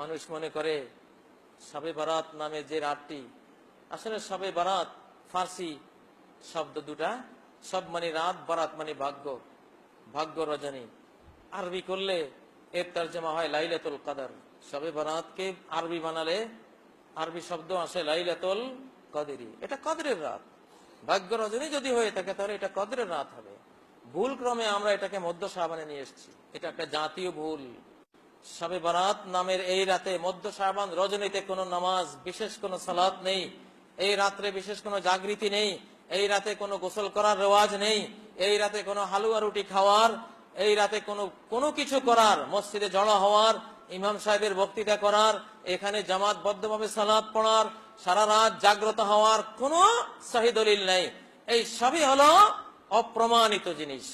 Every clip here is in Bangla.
মানুষ মনে করে সবে বারাত নামে যে রাতটি। আসলে সবে বারাত ফার্সি শব্দ দুটা, সব মানে রাত, বারাত মানে ভাগ্য ভাগ্য রজনী। আরবি করলে এর তর্জমা হয় লাইলাতুল কাদার। সবে বারাতকে আরবি বানালে আরবি শব্দ আসে লাইলাতুল কদেরি। এটা কদরের রাত। ভাগ্য রজনী যদি হয়ে থাকে, তাহলে এটা কদরের রাত হবে। ভুল ক্রমে আমরা এটাকে মধ্য সাবানে নিয়ে এসেছি। এটা একটা জাতীয় ভুল। সবে বারাত নামের এই রাতে মধ্য সাবান রজনীতে কোনো নামাজ, বিশেষ কোনো সালাত নেই। এই রাত্রে বিশেষ কোনো জাগৃতি নেই। এই রাতে কোনো গোসল করার রেওয়াজ নেই। এই রাতে কোনো হালুয়া রুটি খাওয়ার, এই রাতে কোনো কোনো কিছু করার, মসজিদে জড়ো হওয়ার, ইমাম সাহেবের বক্তৃতা করার, এখানে জামাতবদ্ধভাবে সালাত পড়ার, সারা রাত জাগ্রত হওয়ার কোনো সহি দলিল নেই। এই সবই হলো অপ্রমাণিত জিনিস।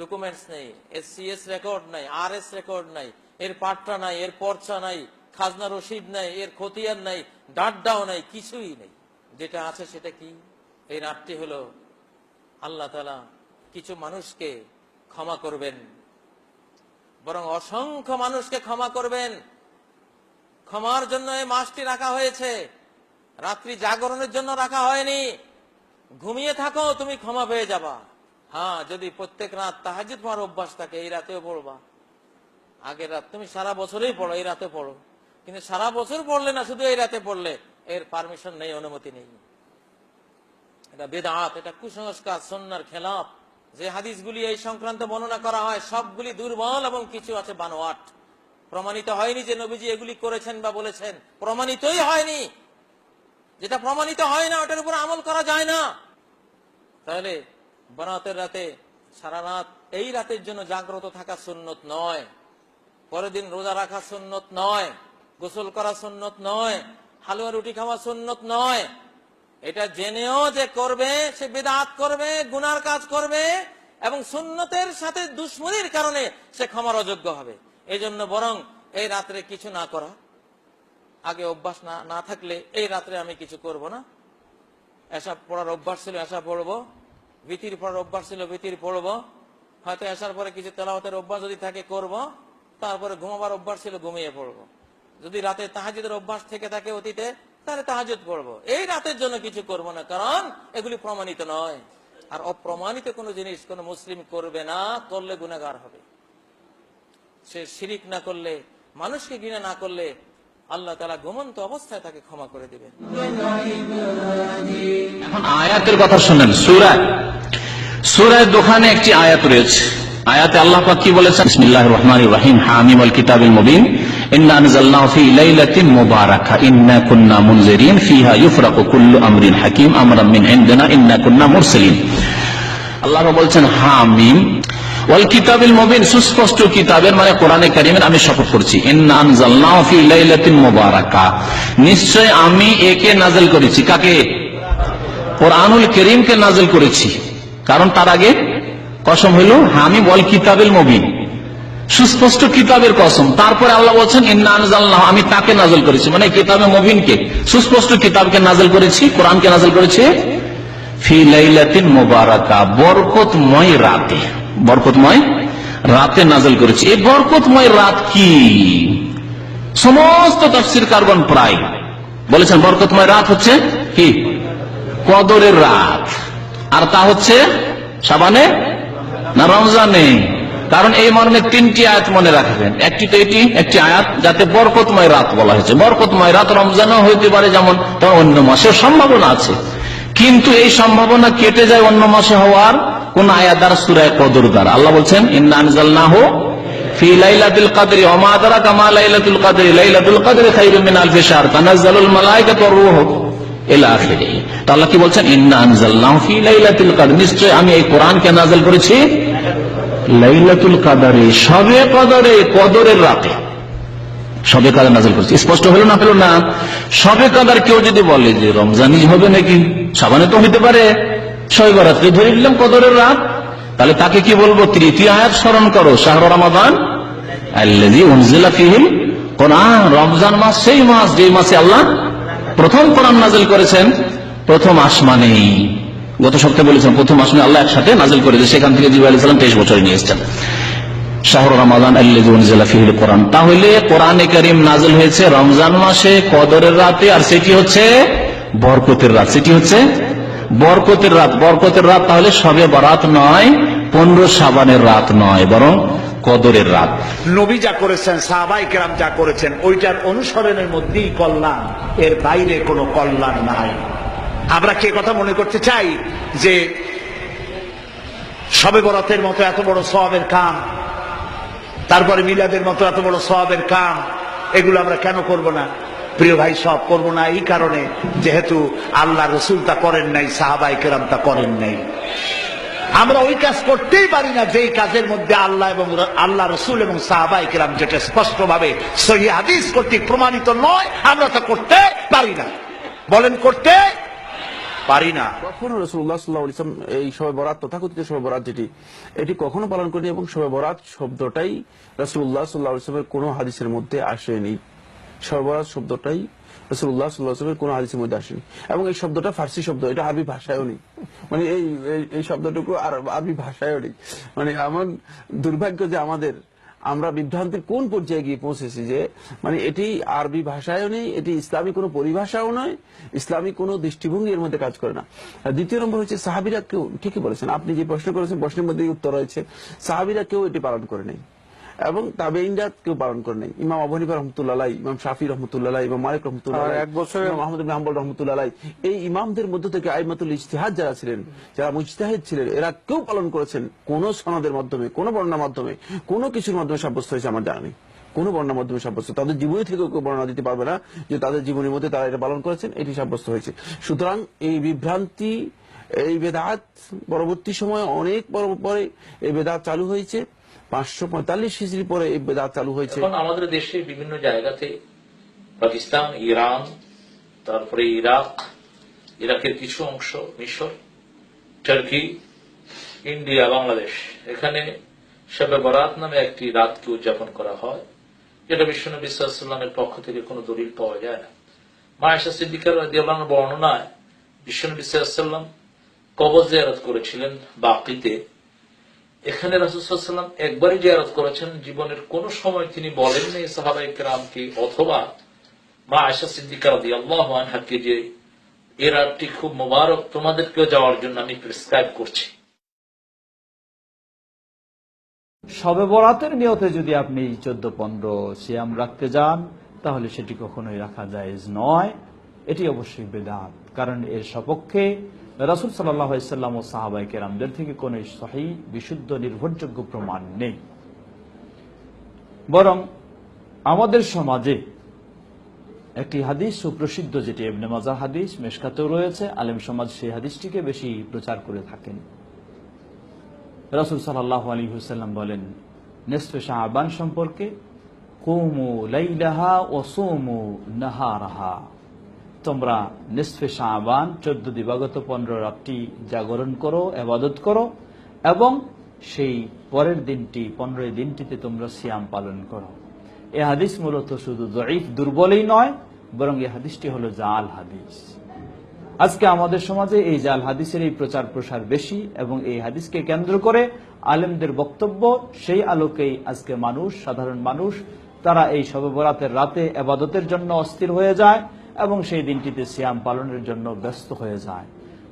ডকুমেন্টস নেই সিএস রেকর্ড নাই আর এস রেকর্ড নাই, এর পাট্টা নাই, এর পর্চা নাই খাজনা রসিদ নাই, এর খতিয়ান নাই, ডাড্ডাও নাই, কিছুই নেই। যেটা আছে সেটা কি? এই রাতটি হলো আল্লাহ তালা কিছু মানুষকে ক্ষমা করবেন, বরং অসংখ্য মানুষকে ক্ষমা করবেন। ক্ষমার জন্য এই মাসটি রাখা হয়েছে। রাত্রি জাগরণের জন্য রাখা হয়নি। ঘুমিয়ে থাকো, তুমি ক্ষমা পেয়ে যাবা। হ্যাঁ যদি প্রত্যেক রাত তাহাজুদ তোমার অভ্যাস থাকে, এই রাতেও পড়বা। আগের রাত তুমি সারা বছরেই পড়ো, এই রাতে পড়ো। কিন্তু সারা বছর পড়লে না, শুধু এই রাতে পড়লে এর পারমিশন নেই, অনুমতি নেই। এটা বেদাত, এটা কুসংস্কার সন্ন্যার খেলাপ যে হাদিসগুলি এই সংক্রান্ত বর্ণনা করা হয়, সবগুলি দুর্বল এবং কিছু আছে বানোয়াট। প্রমাণিত হয়নি যে নবীজি এগুলি করেছেন বা বলেছেন। প্রমাণিতই হয়নি। যেটা প্রমাণিত হয় না, ওটার উপর আমল করা যায় না। তাহলে বরাতের রাতে, সারা রাত, এই রাতের জন্য জাগ্রত থাকা সুন্নত নয়। পরের দিন রোজা রাখা সুন্নত নয়। গোসল করা সুন্নত নয়। হালুয়া রুটি খাওয়া সুন্নত নয়। এটা জেনেও যে করবে, সে বেদাত করবে, গুনার কাজ করবে, এবং সুন্নতের সাথে দুশ্মনির কারণে সে ক্ষমার অযোগ্য হবে। এই জন্য বরং এই রাত্রে কিছু না করা। আগে অভ্যাস না না থাকলে এই রাত্রে আমি কিছু করব না। এসা পড়ার অভ্যাস ছিল, এসা পড়ব। ভীতির পড়ার অভ্যাস ছিল, ভীতির পড়ব। হয়তো এসার পরে কিছু তেলাওয়াতের অভ্যাস যদি থাকে, করব। তারপরে ঘুমাবার অভ্যাস ছিল, ঘুমিয়ে পড়ব। যদি রাতে তাহাজুদের অভ্যাস থেকে থাকে অতীতে, তাহলে তাহাজুদ পড়ব। এই রাতের জন্য কিছু করব না, কারণ এগুলি প্রমাণিত নয়। আর অপ্রমাণিত কোনো জিনিস কোনো মুসলিম করবে না, করলে গুণাগার হবে। সে শিরিক না করলে, মানুষকে ঘৃণা না করলে আল্লাহ তালা ঘুমন্ত অবস্থায় তাকে ক্ষমা করে দিবেন। এখন আয়াতের কথা শুনেন সুরায় সুরায় দোকানে একটি আয়াত রয়েছে। আয়াতে আল্লাহ পাক কি বলেছেন? বিসমিল্লাহির রহমানির রহিম কিতাবিল মুবিন। ইন্না আনজালনাহু ফি লাইলাতিন মুবারাকা, ইন্না কুন্না মুনজিরিন ফিহা কুল্লু আমরিন হাকিম আমরান মিন ইন্না কুন্না মুরসালিন। আল্লাহ বলছেন, হামিম ওয়াল কিতাবিল মুবিন সুস্পষ্ট কিতাবের মানে কোরআনে কারিমের আমি শপথ করছি। আনজালনাহু ফি লাইলাতিন মুবারাকা। নিশ্চয় আমি একে নাযিল করেছি। কাকে? কোরআনুল করিমকে নাজল করেছি। কারণ তার আগে কসম হইল আমি বল কিতাবের মবিন। সুস্পষ্ট কিতাবের কসম। তারপরে আল্লাহ বলছেন ইন্না আনজালনাহু, আমি তাকে নাজল করেছি। মানে কিতাবে মবিনকে। সুস্পষ্ট কিতাবকে নাজল করেছি কোরআনকে নাজল করেছি ফি লাইলাতিন মুবারাকা বরকতময় রাতে। বরকতময় রাতে নাজল করেছি। এই বরকতময় রাত কি? সমস্ত তফসির কারবন প্রায়। বলেছেন, বরকতময় রাত হচ্ছে কি? কদরের রাত। আর তা হচ্ছে সাবানে না রমজানে? কারণ এই মর্মে তিনটি আয়াত মনে রাখবেন। একটি তো এটি, একটি আয়াত যাতে বরকতময় রাত বলা হয়েছে। বরকতময় রাত রমজানও হইতে পারে যেমন অন্য মাসের সম্ভাবনা আছে। কিন্তু এই সম্ভাবনা কেটে যায় অন্য মাসে হওয়ার কোন আয়াত দ্বারা সুরায় কদর দ্বারা। আল্লাহ বলছেন ইন্নানজাল না হো ফি লাইলাতুল কদরি ওয়া মা আদরাকা মা লাইলাতুল কদরি। লাইলাতুল কদরি খায়রুম আলফি শাহর। তানাজ্জালুল মালায়েকাতু ওয়ার রূহ ইলা আখিরি তো আল্লাহ কি বলছেন? ইন্না আনজালনাহু ফি লাইলাতুল কদর। নিশ্চয় আমি এই কোরআনকে করেছি লাইলাতুল কদরে, সবে কদরে, কদরের রাতে। সবে কাদার নাজল করেছি। স্পষ্ট হলো না হলো না? সবে কাদার কেউ যদি বলে যে রমজানই হবে নাকি? সাবানে তো হইতে পারে। ছয় বরাত্রি ধরে নিলাম কদরের রাত। তাহলে তাকে কি বলব? তৃতীয় আয়াত স্মরণ করো, শাহর রমাদান। কোরআন। রমজান মাস, সেই মাস যে মাসে আল্লাহ প্রথম কোরআন নাজিল করেছেন, প্রথম আসমানে। গত সপ্তাহে বলেছেন প্রথম আসমানে আল্লাহ একসাথে নাজিল করেছে। সেখান থেকে জিবু আলী তেইশ বছরে নিয়ে এসেছেন। শাহর রমাদান আল্লাহিল কোরআন। তাহলে কোরআনে করিম নাজল হয়েছে রমজান মাসে, কদরের রাতে। আর সেটি হচ্ছে বরকতের রাত। সেটি হচ্ছে বরকতের রাত। বরকতের রাত তাহলে সবে বরাত নয়, পনেরো সাবানের রাত নয়, বরং কদরের রাত। নবী যা করেছেন, সাহাবাই কেরাম যা করেছেন, ওইটার অনুসরণের মধ্যেই কল্যাণ। এর বাইরে কোনো কল্যাণ নাই। আমরা কে কথা মনে করতে চাই? যে সবে বরাতের মতো এত বড় সবের কাম, তারপরে মিলাদের মতো এত বড় সবের কাম, এগুলো আমরা কেন করব না? প্রিয় ভাই, সব করব না। এই কারণে যেহেতু আল্লাহ রসুল তা করেন নাই সাহাবাই কেরাম তা করেন নাই। আমরা ওই কাজ করতেই পারি না যেই কাজের মধ্যে আল্লাহ এবং আল্লাহ রসুল এবং সাহাবাই কেরাম যেটা স্পষ্ট ভাবে সহি হাদিস কর্তৃক প্রমাণিত নয়, আমরা তা করতে পারি না। বলেন, করতে পারি না। কখনো রসুল্লাহ সাল্লাহ ইসলাম এই শবে বরাত, তথাকথিত শবে বরাত যেটি, এটি কখনো পালন করেনি এবং শবে বরাত শব্দটাই রসুল্লাহ সাল্লাহ ইসলামের কোনো হাদিসের মধ্যে আসেনি। বরাত শব্দটাই রসুল্লাহ কোনো হাদিসের মধ্যে আসেনি। এবং এই শব্দটা ফার্সি শব্দ, এটা আরবি ভাষায়ও নেই। মানে এই, এই- শব্দটুকু আরবি ভাষায়ও নেই। মানে এমন দুর্ভাগ্য যে আমাদের, আমরা বিভ্রান্তির কোন পর্যায়ে গিয়ে পৌঁছেছি যে মানে এটি আরবি ভাষায়ও নেই, এটি ইসলামী কোনো পরিভাষাও নয়, ইসলামী কোনো দৃষ্টিভঙ্গি এর মধ্যে কাজ করে না। দ্বিতীয় নম্বর হচ্ছে, সাহাবিরা কেউ, ঠিকই বলেছেন, আপনি যে প্রশ্ন করেছেন, প্রশ্নের মধ্যেই উত্তর রয়েছে, সাহাবিরা কেউ এটি পালন করে নেই। এবং তাবে ইন্ডিয়া কেউ পালন করে নেই। ইমাম আবহানিবা রহমতুল্লাহ ইমাম শাফি রহমতুল্লাহ ইমাম মালিক রহমতুল্লাহ এক বছরে- আহমদ হাম্বল রহমতুল্লাহ এই ইমামদের মধ্য থেকে আইমাতুল ইজতিহাদ যারা ছিলেন যারা মুজতাহিদ ছিলেন এরা কেউ পালন করেছেন কোন সনদের মাধ্যমে কোন বর্ণার মাধ্যমে কোনো কিছুর মাধ্যমে সাব্যস্ত হয়েছে আমার জানা নেই। কোন বর্ণার মাধ্যমে সাব্যস্ত তাদের জীবনী থেকে কেউ বর্ণনা দিতে পারবে না যে তাদের জীবনের মধ্যে তারা এটা পালন করেছেন এটি সাব্যস্ত হয়েছে। সুতরাং এই বিভ্রান্তি এই বেদাত পরবর্তী সময়ে অনেক পরে এই বেদাত চালু হয়েছে। পাঁচশো পঁয়তাল্লিশ হিজড়ি পরে এই বেদাত চালু হয়েছে। আমাদের দেশে বিভিন্ন জায়গাতে পাকিস্তান, ইরান, তারপরে ইরাক, ইরাকের কিছু অংশ, মিশর, টার্কি, ইন্ডিয়া, বাংলাদেশ। এখানে শবে বরাত নামে একটি রাতকে উদযাপন করা হয়, যেটা বিশ্বনবী সাল্লামের পক্ষ থেকে কোনো দলিল পাওয়া যায় না। মায়েশা সিদ্দিকার বর্ণনায় বিশ্বনবী সাল্লাম কবর জিয়ারত করেছিলেন বাকিতে। এখানে রাসুসাল্লাম একবারই জিয়ারত করেছেন, জীবনের কোন সময় তিনি বলেননি সাহাবাই কেরামকে, অথবা মা আয়সা সিদ্দিকা রাদি আল্লাহ আনহাকে যে এ রাতটি খুব মোবারক তোমাদেরকেও যাওয়ার জন্য আমি প্রেসক্রাইব করছি। সবে বরাতের নিয়তে যদি আপনি চোদ্দ পনেরো সিয়াম রাখতে যান, তাহলে সেটি কখনোই রাখা যায় নয়। এটি অবশ্যই বেদাত, কারণ এর সপক্ষে রাসুল সাল্লাম ও সাহাবাই কেরামদের থেকে কোন সহি, বিশুদ্ধ, নির্ভরযোগ্য প্রমাণ নেই। বরং আমাদের সমাজে একটি হাদিস সুপ্রসিদ্ধ, যেটি এমনি মাজার হাদিস, মেশকাতেও রয়েছে, আলেম সমাজ সেই হাদিসটিকে বেশি প্রচার করে থাকেন। রসুল সাল্লাহ আলী হুসাল্লাম বলেন, নেসফে শাহবান সম্পর্কে কুমু লাইলাহা ও সোমু নাহারাহা। তোমরা নিসফে শাহবান চোদ্দ দিবাগত পনেরো রাতটি জাগরণ করো এবাদত করো, এবং সেই পরের দিনটি, পনেরোই দিনটিতে তোমরা সিয়াম পালন করো। এ হাদিস মূলত শুধু জয়ীফ দুর্বলই নয়, বরং এই হাদিসটি হলো জাল হাদিস। আজকে আমাদের সমাজে এই জাল হাদিসের এই প্রচার প্রসার বেশি, এবং এই হাদিসকে কেন্দ্র করে আলেমদের বক্তব্য, সেই আলোকেই আজকে মানুষ, সাধারণ মানুষ, তারা এই শবে বরাতের রাতে আবাদতের জন্য অস্থির হয়ে যায়। এবং সেই দিনটিতে সিয়াম পালনের জন্য ব্যস্ত হয়ে যায়।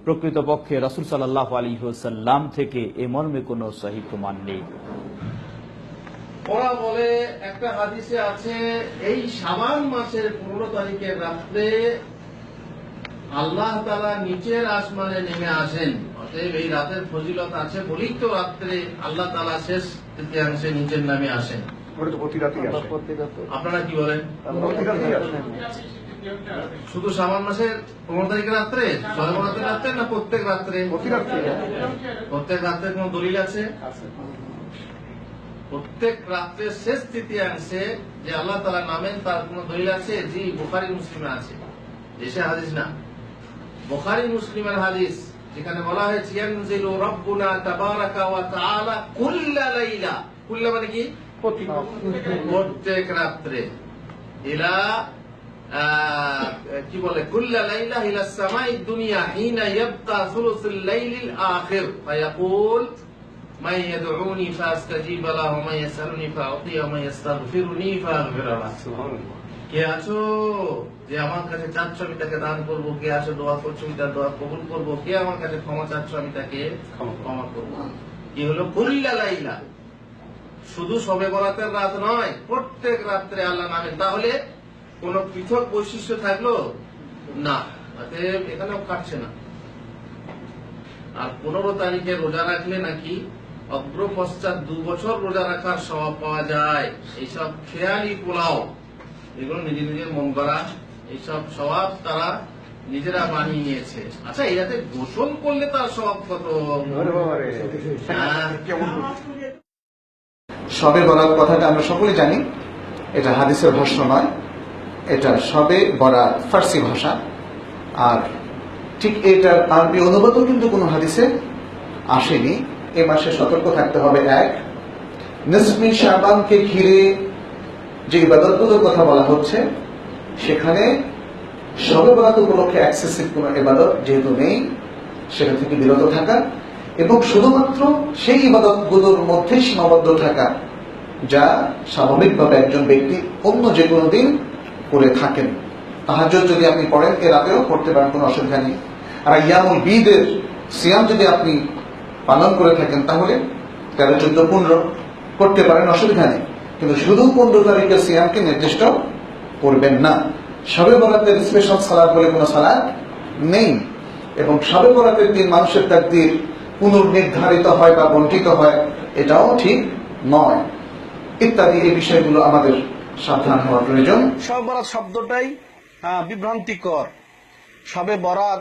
প্রকৃতপক্ষে রসুল সাল্লাহ আলী সাল্লাম থেকে এ মর্মে কোনো সহি প্রমাণ নেই। ওরা বলে একটা হাদিসে আছে এই সাবান মাসের পনেরো তারিখের রাত্রে আল্লাহ তালা নিচের আসমানে নেমে আসেন। অতএব এই রাতের ফজিলত আছে বলেই তো রাত্রে আল্লাহ তালা শেষ তৃতীয়াংশে নিচের নামে আসেন। আপনারা কি বলেন? শুধু সাবান মাসের পনেরো তারিখের রাত্রে সর্বরাতের রাত্রে না প্রত্যেক রাত্রে? প্রত্যেক রাত্রে। কোন দলিল আছে? প্রত্যেক রাত্রের শেষ তৃতীয়াংশে যে আল্লাহ তালা নামেন তার কোন দলিল আছে? জি বুখারি মুসলিমে আছে। দেশে হাদিস না। বুখারি মুসলিমের হাদিস যেখানে বলা হয়েছে ইয়ানজিলু রাব্বুনা তাবারাকা ওয়া তাআলা কুল্লা লাইলা। কুল্লা মানে কি? প্রত্যেক রাত্রে। ইলা কি বলে কুল্লা লাইলা ইলা সামাই দুনিয়া হিনা ইয়াবকা সুলুসুল লাইলিল আখির ফায়াকুল من يدعوني فاستجيب له ومن يسألني فأعطيه ومن يستغفرني فأغفر له কে আছো যে আমার কাছে চাচ্ছ আমি তাকে দান করবো কে আছো দোয়া করছো আমি তার দোয়া কবুল করবো কে আমার কাছে ক্ষমা চাচ্ছ আমি তাকে ক্ষমা করবো কি হলো কুল্লা লাইলা শুধু সবে বরাতের রাত নয় প্রত্যেক রাত্রে আল্লাহ নামেন তাহলে কোন পৃথক বৈশিষ্ট্য থাকল? না অতএব এখানেও কাটছে না। আর পনেরো তারিখে রোজা রাখলে নাকি অগ্র পশ্চাৎ দু বছর রোজা রাখার স্বভাব পাওয়া যায়। এইসব খেয়ালি পোলাও এগুলো নিজে নিজের মন করা এইসব স্বভাব তারা নিজেরা বানিয়ে নিয়েছে। আচ্ছা এটাতে গোসল করলে তার স্বভাব কত? হ্যাঁ। সবে বরাত কথাটা আমরা সকলে জানি এটা হাদিসের ভাষ্য নয় এটা সবে বরাত ফার্সি ভাষা। আর ঠিক এটার আরবি অনুবাদও কিন্তু কোনো হাদিসে আসেনি। এ মাসে সতর্ক থাকতে হবে এক। নিসমি শাবানকে ঘিরে যে ইবাদতগুলোর কথা বলা হচ্ছে, সেখানে সবে বরাত উপলক্ষে অ্যাক্সেসিভ কোনো ইবাদত যেহেতু নেই সেখান থেকে বিরত থাকা এবং শুধুমাত্র সেই ইবাদতগুলোর মধ্যে সীমাবদ্ধ থাকা, যা স্বাভাবিকভাবে একজন ব্যক্তি অন্য যে কোনো দিন করে থাকেন। তাহাজ যদি আপনি পড়েন, এর রাতেও করতে পারেন, কোনো অসুবিধা নেই। আর ইয়ামুল বিদের সিয়াম যদি আপনি পালন করে থাকেন, তাহলে তেরো, চোদ্দ, পনেরো করতে পারেন, অসুবিধা নেই। কিন্তু শুধু পনেরো তারিখের সিয়ামকে নির্দিষ্ট করবেন না। সবে বরাতের স্পেশাল সালাদ বলে কোনো সালাদ নেই। এবং সবে বরাতের দিন মানুষের তাকদির পুনর্নির্ধারিত হয় বা বন্টিত হয়, এটাও ঠিক নয়। ইত্যাদি এই বিষয়গুলো আমাদের সাবধান হওয়া প্রয়োজন। সবে বরাত শব্দটাই বিভ্রান্তিকর। সবে বরাত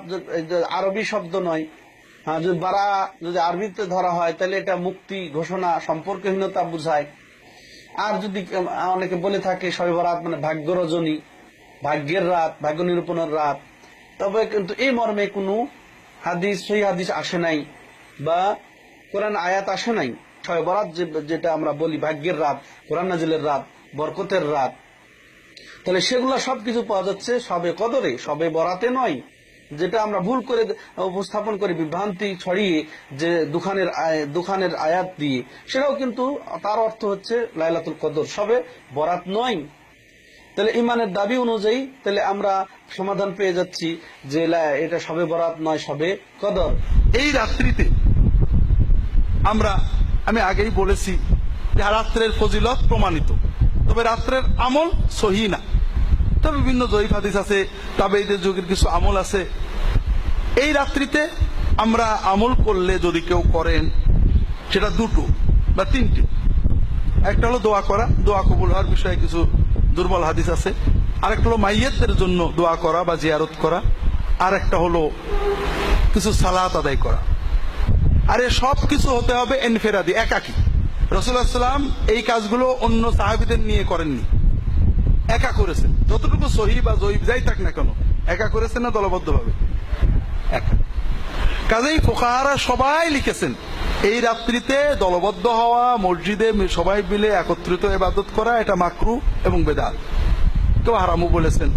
আরবি শব্দ নয়। হ্যাঁ, যদি বারা যদি আরবিতে ধরা হয় তাহলে এটা মুক্তি ঘোষণা সম্পর্কহীনতা বোঝায়। আর যদি অনেকে বলে থাকে সবে বরাত মানে ভাগ্য রজনী ভাগ্যের রাত ভাগ্য নিরূপণের রাত। তবে কিন্তু এই মর্মে কোনো হাদিস সেই হাদিস আসে নাই বা কোরআন আয়াত আসে নাই। সবে বরাত যেটা আমরা বলি ভাগ্যের রাত কোরআন নাজিলের রাত। বরকতের রাত। তাহলে সেগুলো সবকিছু পাওয়া যাচ্ছে সবে কদরে, সবে বরাতে নয়, যেটা আমরা ভুল করে উপস্থাপন করে বিভ্রান্তি ছড়িয়ে যে দুখানের দুখানের আয়াত দিয়ে। সেটাও কিন্তু তার অর্থ হচ্ছে লাইলাতুল কদর, সবে বরাত নয়। তাহলে ইমানের দাবি অনুযায়ী তাহলে আমরা সমাধান পেয়ে যাচ্ছি যে এটা সবে বরাত নয়, সবে কদর। এই রাত্রিতে আমরা আমি আগেই বলেছি যে রাত্রের ফজিলত প্রমাণিত। তবে রাত্রের আমল সহি না। তবে বিভিন্ন জয়ীফ হাদিস আছে তবে এই যুগের কিছু আমল আছে। এই রাত্রিতে আমরা আমল করলে যদি কেউ করেন, সেটা দুটো বা তিনটে। একটা হলো দোয়া করা, দোয়া কবুল হওয়ার বিষয়ে কিছু দুর্বল হাদিস আছে। আরেকটা হলো মাইয়াতদের জন্য দোয়া করা বা জিয়ারত করা। আর একটা হলো কিছু সালাত আদায় করা। আর এ সব কিছু হতে হবে এনফেরাদি, একাকি। রসুল্লাহাম এই কাজগুলো অন্য সাহাবিদের নিয়ে করেননি। একা করেছেন। যতটুকু সহি বা জয়ীব যাই থাক না কেন, একা করেছেন না দলবদ্ধভাবে? একা। কাজেই ফোকাহারা সবাই লিখেছেন, এই রাত্রিতে দলবদ্ধ হওয়া, মসজিদে সবাই মিলে একত্রিত এবাদত করা, এটা মাকরু এবং বেদাত। কেউ হারামু বলেছেন।